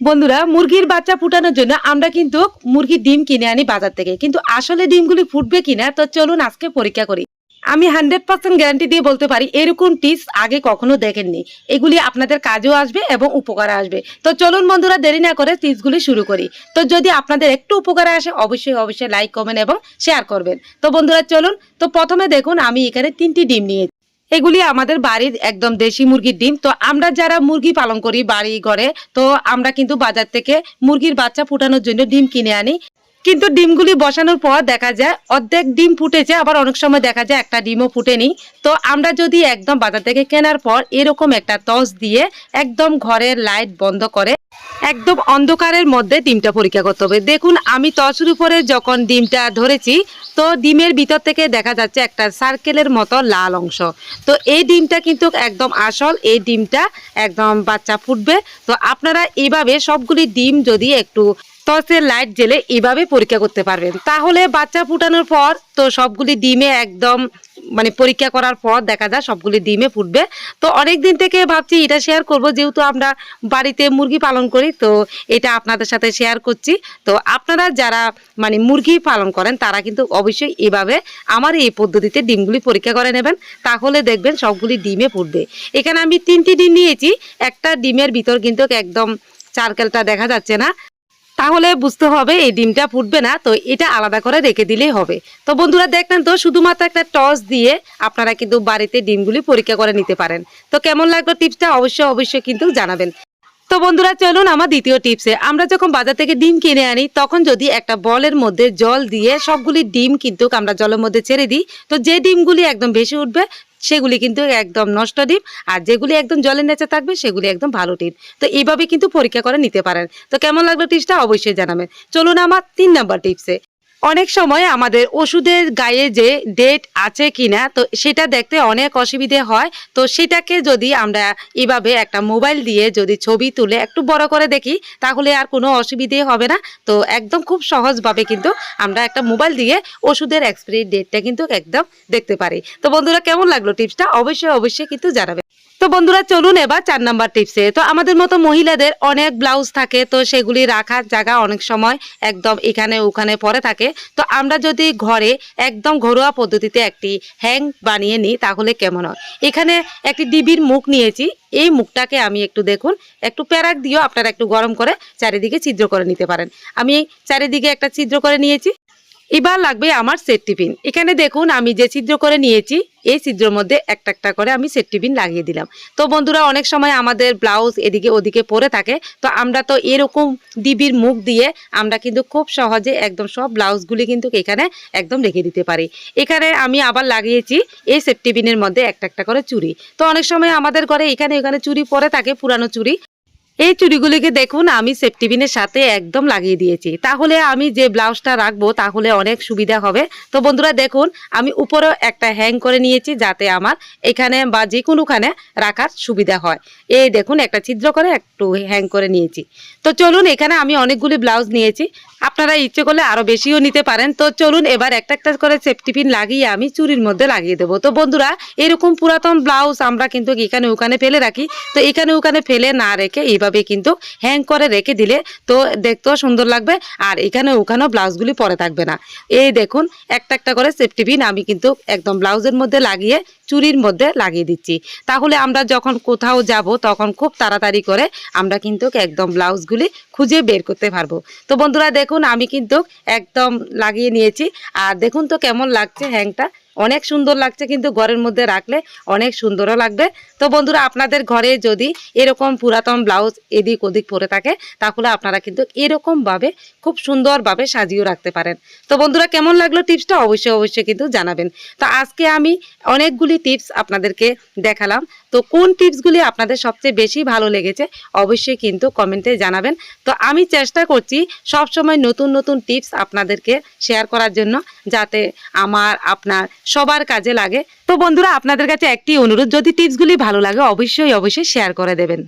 বন্ধুরা, মুরগির বাচ্চা ফুটানোর জন্য আমরা কিন্তু মুরগির ডিম কিনে আনি বাজার থেকে। কিন্তু আসলে ডিমগুলি ফুটবে কিনা, তো চলুন আজকে পরীক্ষা করি। আমি হান্ড্রেড পার্সেন্ট গ্যারান্টি দিয়ে বলতে পারি, এরকম টিপস আগে কখনো দেখেননি। এগুলি আপনাদের কাজেও আসবে এবং উপকারে আসবে। তো চলুন বন্ধুরা, দেরি না করে টিপসগুলি শুরু করি। তো যদি আপনাদের একটু উপকারে আসে, অবশ্যই অবশ্যই লাইক কমেন্ট এবং শেয়ার করবেন। তো বন্ধুরা, চলুন। তো প্রথমে দেখুন, আমি এখানে তিনটি ডিম নিয়েছি। এগুলি আমাদের বাড়ির একদম দেশি মুরগির ডিম। তো আমরা যারা মুরগি পালন করি বাড়ি, ঘরে, তো আমরা কিন্তু বাজার থেকে মুরগির বাচ্চা ফুটানোর জন্য ডিম কিনে আনি। কিন্তু ডিমগুলি বসানোর পর দেখা যায়, অর্ধেক ডিম ফুটেছে, আবার অনেক সময় দেখা যায় একটা ডিমও ফুটেনি। তো আমরা যদি একদম বাজার থেকে কেনার পর এরকম একটা টস দিয়ে একদম ঘরের লাইট বন্ধ করে, একদম অন্ধকারের মধ্যে ডিমটা পরীক্ষা করতে হবে। দেখুন, আমি টসের উপরে যখন ডিমটা ধরেছি, তো ডিমের ভিতর থেকে দেখা যাচ্ছে একটা সার্কেলের মতো লাল অংশ। তো এই ডিমটা কিন্তু একদম আসল, এই ডিমটা একদম বাচ্চা ফুটবে। তো আপনারা এইভাবে সবগুলি ডিম যদি একটু টর্চের লাইট জেলে এভাবে পরীক্ষা করতে পারবেন। তাহলে বাচ্চা ফুটানোর পর তো সবগুলি ডিমে একদম মানে পরীক্ষা করার পর দেখা যায় সবগুলি ডিমে ফুটবে। তো অনেক দিন থেকে ভাবছি এটা শেয়ার করব, যেহেতু আমরা বাড়িতে মুরগি পালন করি, তো এটা আপনাদের সাথে শেয়ার করছি। তো আপনারা যারা মানে মুরগি পালন করেন, তারা কিন্তু অবশ্যই এভাবে আমার এই পদ্ধতিতে ডিমগুলি পরীক্ষা করে নেবেন। তাহলে দেখবেন সবগুলি ডিমে ফুটবে। এখানে আমি তিনটি ডিম নিয়েছি। একটা ডিমের ভিতর কিন্তু একদম চারকেলটা দেখা যাচ্ছে না। তাহলে বুঝতে হবে এই ডিমটা ফুটবে না, তো এটা আলাদা করে রেখে দিলেই হবে। তো বন্ধুরা দেখলেন তো, শুধুমাত্র একটা টস দিয়ে আপনারা কিন্তু বাড়িতে ডিমগুলি পরীক্ষা করে নিতে পারেন। তো কেমন লাগল টিপসটা অবশ্যই অবশ্যই কিন্তু জানাবেন। তো বন্ধুরা চলুন আমার দ্বিতীয় টিপসে। আমরা যখন বাজার থেকে ডিম কিনে আনি, তখন যদি একটা বলের মধ্যে জল দিয়ে সবগুলি ডিম কিন্তু আমরা জলের মধ্যে ছেড়ে দিই, তো যে ডিমগুলি একদম বেশি উঠবে সেগুলি কিন্তু একদম নষ্ট ডিম, আর যেগুলি একদম জলের নেচে থাকবে, সেগুলি একদম ভালো ডিম। তো এইভাবে কিন্তু পরীক্ষা করে নিতে পারেন। তো কেমন লাগল টিপসটা অবশ্যই জানাবেন। চলুন আমার তিন নাম্বার টিপসে। অনেক সময় আমাদের ওষুধের গায়ে যে ডেট আছে কিনা, তো সেটা দেখতে অনেক অসুবিধে হয়। তো সেটাকে যদি আমরা এভাবে একটা মোবাইল দিয়ে যদি ছবি তুলে একটু বড় করে দেখি, তাহলে আর কোনো অসুবিধে হবে না। তো একদম খুব সহজভাবে কিন্তু আমরা একটা মোবাইল দিয়ে ওষুধের এক্সপায়ারি ডেটটা কিন্তু একদম দেখতে পারি। তো বন্ধুরা, কেমন লাগল টিপসটা অবশ্যই অবশ্যই কিন্তু জানাবে তো বন্ধুরা, চলুন এবার চার নাম্বার টিপসে তো আমাদের মতো মহিলাদের অনেক ব্লাউজ থাকে, তো সেগুলি রাখার জায়গা অনেক সময় একদম এখানে ওখানে পরে থাকে। তো আমরা যদি ঘরে একদম ঘরোয়া পদ্ধতিতে একটি হ্যাং বানিয়ে নিই, তাহলে কেমন হয়? এখানে একটি ডিবির মুখ নিয়েছি। এই মুখটাকে আমি একটু দেখুন, একটু প্যারাক দিয়েও আপনারা একটু গরম করে চারিদিকে ছিদ্র করে নিতে পারেন। আমি চারিদিকে একটা ছিদ্র করে নিয়েছি। এবার লাগবে আমার সেট টিফিন। এখানে দেখুন আমি যে ছিদ্র করে নিয়েছি, এই ছিদ্রের মধ্যে একটা একটা করে আমি সেট টিফিন লাগিয়ে দিলাম। তো বন্ধুরা, অনেক সময় আমাদের ব্লাউজ এদিকে ওদিকে পরে থাকে, তো আমরা তো এরকম ডিবির মুখ দিয়ে আমরা কিন্তু খুব সহজে একদম সব ব্লাউজগুলি কিন্তু এখানে একদম রেখে দিতে পারি। এখানে আমি আবার লাগিয়েছি এই সেট টিফিনের মধ্যে একটা একটা করে চুড়ি। তো অনেক সময় আমাদের ঘরে এখানে এখানে চুড়ি পরে থাকে, পুরানো চুড়ি। এই চুড়িগুলিকে দেখুন, আমি সেফটিবিনের সাথে একদম লাগিয়ে দিয়েছি। তাহলে আমি যে ব্লাউজটা রাখব, তাহলে অনেক সুবিধা হবে। তো বন্ধুরা দেখুন, আমি উপরেও একটা হ্যাং করে নিয়েছি যাতে আমার এখানে বা যে কোনোখানে রাখার সুবিধা হয়। এই দেখুন, একটা ছিদ্র করে একটু হ্যাং করে নিয়েছি। তো চলুন, এখানে আমি অনেকগুলি ব্লাউজ নিয়েছি। আপনারা ইচ্ছে করলে আরও বেশিও নিতে পারেন। তো চলুন, এবার একটা একটা করে সেফটি পিন লাগিয়ে আমি চুরির মধ্যে লাগিয়ে দেবো। তো বন্ধুরা, এরকম পুরাতন ব্লাউজ আমরা কিন্তু এখানে ওখানে ফেলে রাখি। তো এখানে ওখানে ফেলে না রেখে এইভাবে কিন্তু হ্যাং করে রেখে দিলে তো দেখতেও সুন্দর লাগবে। আর এখানে ওখানেও ব্লাউজগুলি পরে থাকবে না। এই দেখুন, একটা একটা করে সেফটি পিন আমি কিন্তু একদম ব্লাউজের মধ্যে লাগিয়ে চুরির মধ্যে লাগিয়ে দিচ্ছি। তাহলে আমরা যখন কোথাও যাব, তখন খুব তাড়াতাড়ি করে আমরা কিন্তু একদম ব্লাউজগুলি খুঁজে বের করতে পারব। তো বন্ধুরা, দেখুন, আমি কিন্তু একদম লাগিয়ে নিয়েছি। আর দেখুন তো কেমন লাগছে হ্যাংটা অনেক সুন্দর লাগছে কিন্তু ঘরের মধ্যে রাখলে অনেক সুন্দরও লাগবে। তো বন্ধুরা, আপনাদের ঘরে যদি এরকম পুরাতন ব্লাউজ এদিক ওদিক পরে থাকে, তাহলে আপনারা কিন্তু এরকমভাবে খুব সুন্দরভাবে সাজিয়েও রাখতে পারেন। তো বন্ধুরা, কেমন লাগল টিপসটা? অবশ্যই অবশ্যই কিন্তু জানাবেন। তো আজকে আমি অনেকগুলি টিপস আপনাদেরকে দেখালাম। তো কোন টিপসগুলি আপনাদের সবচেয়ে বেশি ভালো লেগেছে, অবশ্যই কিন্তু কমেন্টে জানাবেন। তো আমি চেষ্টা করছি সব সময় নতুন নতুন টিপস আপনাদেরকে শেয়ার করার জন্য, যাতে আমার, আপনার সবার কাজে লাগে। তো বন্ধুরা, আপনাদের কাছে একটি অনুরোধ, যদি টিপসগুলি ভালো লাগে, অবশ্যই অবশ্যই শেয়ার করে দেবেন।